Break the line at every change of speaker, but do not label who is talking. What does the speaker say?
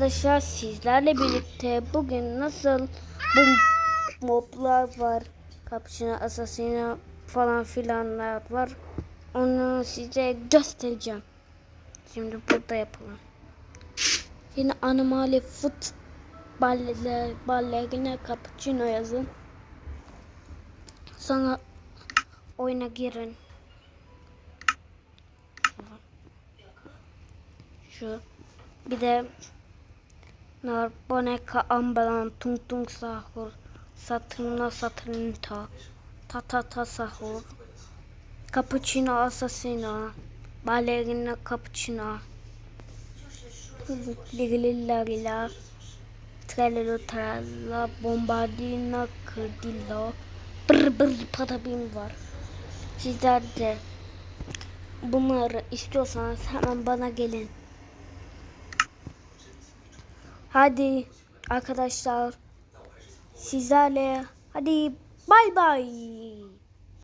Arkadaşlar sizlerle birlikte bugün nasıl bu moblar var, Cappuccino Assassino falan filanlar var. Onu size göstereceğim. Şimdi burada yapalım. Yine Animali Foot balle, ballerina Cappuccino yazın. Sonra oyuna girin. Şu bir de Nar boneka ambalan tung tung sahur Satırna satırnta Ta ta ta sahur. Cappuccino assassino Ballerina cappuccino. Ligililla Trello tralla Bombardino kırdillo Brr brr patabim var. Sizler de bunları istiyorsanız hemen bana gelin. Hadi arkadaşlar sizlerle hadi bay bay.